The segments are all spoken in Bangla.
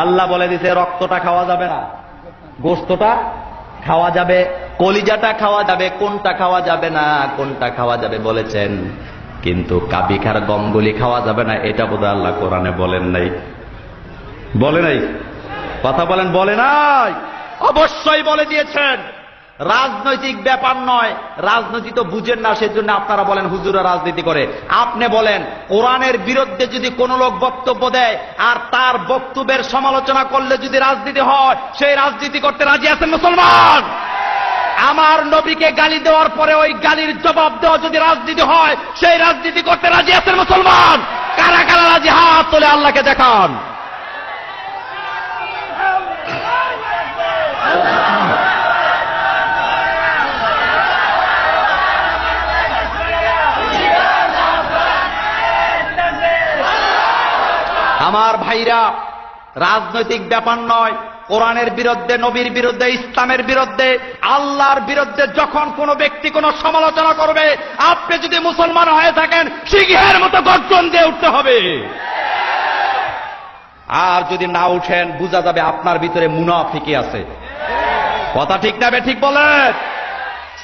আল্লাহ বলে দিছে, রক্তটা খাওয়া যাবে না। গোস্তটা খাওয়া যাবে, কলিজাটা খাওয়া যাবে, কোনটা খাওয়া যাবে না, কোনটা খাওয়া যাবে বলেছেন। কিন্তু কাবিখার গমগুলি খাওয়া যাবে না, এটা বোধহয় আল্লাহ কোরআনে বলেন নাই। বলে নাই? কথা বলেন, বলে নাই? অবশ্যই বলে দিয়েছেন। রাজনৈতিক ব্যাপার নয়। রাজনীতি তো বুঝেন না, সেজন্য আপনারা বলেন হুজুরা রাজনীতি করে। আপনি বলেন, কোরআনের বিরুদ্ধে যদি কোন লোক বক্তব্য দেয় আর তার বক্তব্যের সমালোচনা করলে যদি রাজনীতি হয়, সেই রাজনীতি করতে রাজি আছেন মুসলমান? আমার নবীকে গালি দেওয়ার পরে ওই গালির জবাব দেওয়া যদি রাজনীতি হয়, সেই রাজনীতি করতে রাজি আছেন মুসলমান? কারা কারা রাজি? হাত তোলে আল্লাহকে দেখান। আমার ভাইরা, রাজনৈতিক ব্যাপার নয়। কোরআনের বিরুদ্ধে, নবীর বিরুদ্ধে, ইসলামের বিরুদ্ধে, আল্লাহর বিরুদ্ধে যখন কোনো ব্যক্তি কোনো সমালোচনা করবে, আপনি যদি মুসলমান হয়ে থাকেন সিংহের মতো গর্জন দিয়ে উঠতে হবে। আর যদি না উঠেন, বোঝা যাবে আপনার ভিতরে মুনাফিকি আছে। কথা ঠিক না ঠিক বলেন?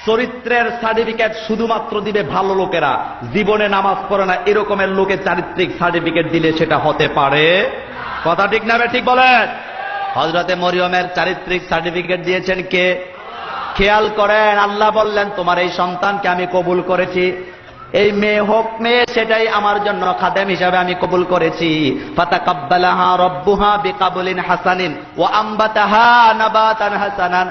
চরিত্রের সার্টিফিকেট শুধুমাত্র দিবে ভালো লোকেরা। জীবনে নামাজ পড়ে না, এরকমের লোকে চারিত্রিক সার্টিফিকেট দিলে সেটা হতে পারে। কথা ঠিক না ঠিক বলেন? হজরতে মরিয়মের চারিত্রিক সার্টিফিকেট দিয়েছেন কে? খেয়াল করেন, আল্লাহ বললেন, তোমার এই সন্তানকে আমি কবুল করেছি। এই মেয়ে হোক মেয়ে, সেটাই আমার জন্য খাদেম হিসাবে আমি কবুল করেছি। হাসানিন নাবাতান হাসানান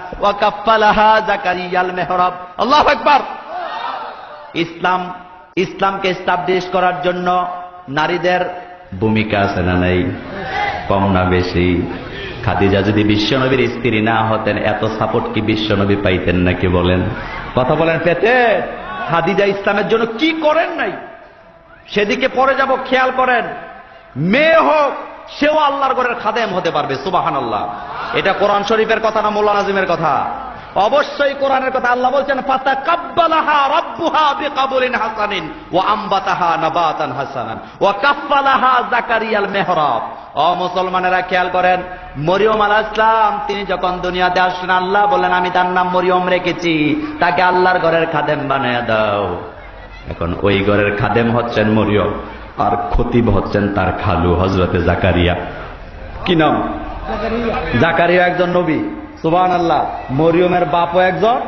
জাকারিয়াল মেহরাব। আল্লাহু আকবার! ইসলাম, ইসলামকে এস্টাবলিশ করার জন্য নারীদের ভূমিকা আছে না নাই? কম না বেশি? খাদিজা যদি বিশ্বনবীর স্ত্রী না হতেন, এত সাপোর্ট কি বিশ্বনবী পাইতেন নাকি বলেন? কথা বলেন পেতে খাদিজা ইসলামের জন্য কি করেন নাই? সেদিকে পরে যাব, খেয়াল করেন। মেয়ে হোক, সেও আল্লাহর ঘরের খাদেম হতে পারবে সুবাহান আল্লাহ এটা কোরআন শরীফের কথা না মোল্লা নাজিমের কথা? অবশ্যই কোরআনের কথা আল্লাহ বলছেন ফাতা কাব্বালাহা রাব্বুহা বিকাবুলিন হাসানিন ওয়া আম্বাতাহা নাবাতান হাসানান ওয়া কাফফালাহা জাকারিয়াল মেহরাব। ও মুসলমানেরা খেয়াল করেন মরিয়ম আলাহ ইসলাম তিনি যখন দুনিয়াতে আসলেন আল্লাহ বলেন আমি তার নাম মরিয়ম রেখেছি তাকে আল্লাহর ঘরের খাদেম বানিয়ে দাও। এখন ওই ঘরের খাদেম হচ্ছেন মরিয়ম আর খতিব হচ্ছেন তার খালু হজরতে জাকারিয়া কি নাম? জাকারিয়া একজন নবী। সুবান আল্লাহ মরিয়মের বাপও একজন,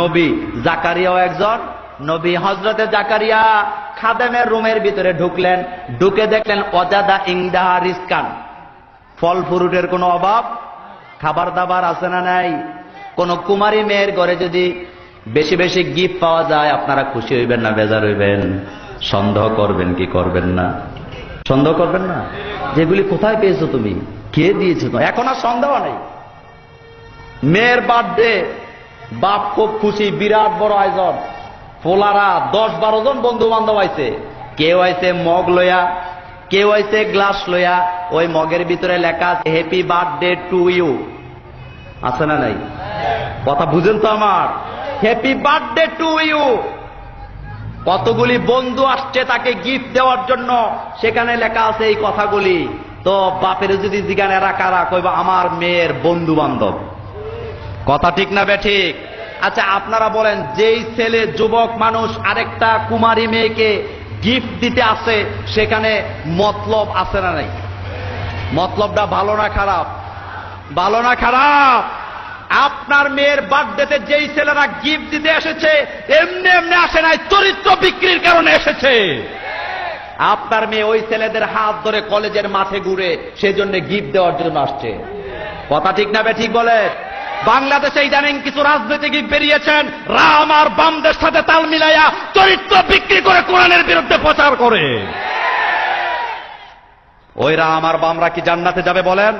নবী জাকারিয়াও একজন, নবী হজরতে জাকারিয়া খাদেমের রুমের ভিতরে ঢুকলেন, ঢুকে দেখলেন অজাদা ইংদাহা রিস্কান ফল ফ্রুটের কোনো অভাব? খাবার দাবার আছে না নাই? কোন কুমারী মেয়ের ঘরে যদি বেশি বেশি গিফট পাওয়া যায়, আপনারা খুশি হইবেন না, বেজার হইবেন? সন্দেহ করবেন কি করবেন না? সন্দেহ করবেন না? যেগুলি কোথায় পেয়েছ তুমি? কে দিয়েছ এখন আর সন্দেহ নেই। মেয়ের বার্থডে বাপ খুব খুশি, বিরাট বড় আয়োজন। ফোলারা দশ বারো জন বন্ধু বান্ধব আইছে। কেউ আইছে মগ লইয়া কেউ আইছে গ্লাস লইয়া ওই মগের ভিতরে লেখা আছে হ্যাপি বার্থডে টু ইউ আছে না নাই? কথা বুঝেন তো আমার। হ্যাপি বার্থডে টু ইউ কতগুলি বন্ধু আসছে তাকে গিফট দেওয়ার জন্য। সেখানে লেখা আছে এই কথাগুলি। তো বাপের যদি জিগানে রাখা কইবা আমার মেয়ের বন্ধু বান্ধব কথা ঠিক না ঠিক? আচ্ছা আপনারা বলেন, যেই ছেলে যুবক মানুষ আরেকটা কুমারী মেয়েকে গিফট দিতে আসে, সেখানে মতলব আছে না নাই? মতলবটা ভালো না খারাপ? ভালো না খারাপ? আপনার মেয়ের বার্থডেতে যেই ছেলেরা গিফট দিতে এসেছে, এমনি এমনি আসে নাই, চরিত্র বিক্রির কারণে এসেছে। আপনার মেয়ে ওই ছেলেদের হাত ধরে কলেজের মাঠে ঘুরে সেজন্য গিফট দেওয়ার জন্য আসছে। কথা ঠিক না বে ঠিক বলে? বাংলাদেশে জানেন কিছু রাজনীতিবিদ বেরিয়েছেন, রাম আর বামদের সাথে তাল মিলাইয়া চরিত্র বিক্রি করে কোরআনের বিরুদ্ধে প্রচার করে। ওই রাম আর বামরা কি জান্নাতে যাবে বলেন?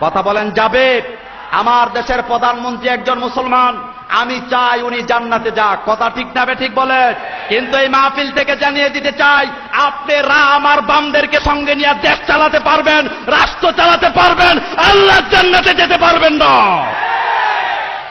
কথা বলেন, যাবে। আমার দেশের প্রধানমন্ত্রী একজন মুসলমান, আমি চাই উনি জান্নাতে যাক। কথা ঠিক না ঠিক বলে কিন্তু এই মাহফিল থেকে জানিয়ে দিতে চাই, আপনি রাম আর বামদেরকে সঙ্গে নিয়ে দেশ চালাতে পারবেন, রাষ্ট্র চালাতে পারবেন আল্লাহ জান্নাতে যেতে পারবেন না।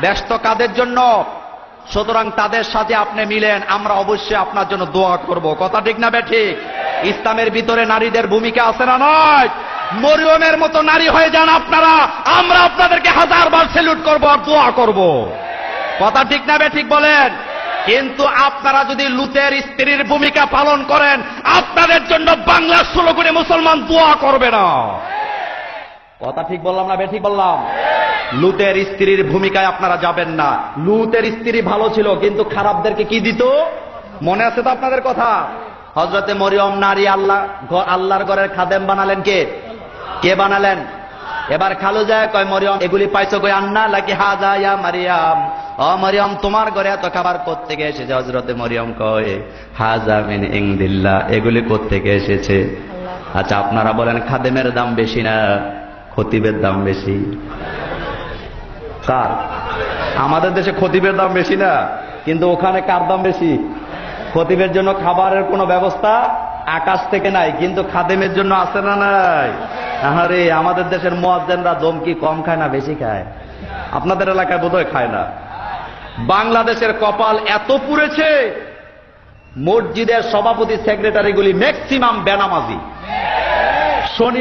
ব্যস্ত কাদের জন্য? সুতরাং তাদের সাথে আপনি মিলেন, আমরা অবশ্যই আপনার জন্য দোয়া করব। কথা ঠিক না ঠিক ইসলামের ভিতরে নারীদের ভূমিকা আছে না নয়? মরিয়মের মতো নারী হয়ে যান আপনারা, আমরা আপনাদেরকে হাজার বার সেলুট করব আর দোয়া করব। কথা ঠিক না বে ঠিক বলেন? কিন্তু আপনারা যদি লুতের স্ত্রীর ভূমিকা পালন করেন, আপনাদের জন্য বাংলার ষোলো কোটি মুসলমান দোয়া করবে না। কথা ঠিক বললাম না বে ঠিক বললাম? লুতের স্ত্রীর ভূমিকায় আপনারা যাবেন না। লুতের স্ত্রী ভালো ছিল, কিন্তু খারাপদেরকে কি দিত? মনে আছে তো আপনাদের কথা? হজরতে মরিয়ম নারী আল্লাহ আল্লাহর ঘরের খাদেম বানালেন কে? কে বানালেন? এবার খালু যায় কয়, মরিয়ম, এগুলি পাইছো কই আন্না? লাকি হাজা ইয়া মারিয়াম। ও মরিয়ম, তোমার ঘরে এত খাবার কোত্থেকে এসেছে? হজরতে মরিয়ম কয়, হাজা মিন ইংদিল্লাহ এগুলি কোত্থেকে এসেছে? আচ্ছা আপনারা বলেন, খাদেমের দাম বেশি না, খতিবের দাম বেশি? কার? আমাদের দেশে খতিবের দাম বেশি না, কিন্তু ওখানে কার দাম বেশি? খতিবের জন্য খাবারের কোনো ব্যবস্থা আকাশ থেকে নাই, কিন্তু খাদেমের জন্য আছে না নাই? আরে আমাদের দেশের মোয়াজ্জেনরা দম কি কম খায় না বেশি খায়? আপনাদের এলাকায় বোধহয় খায় না। বাংলাদেশের কপাল এত পুড়েছে, মসজিদের সভাপতি, সেক্রেটারিগুলি ম্যাক্সিমাম বেনামাজি। শনি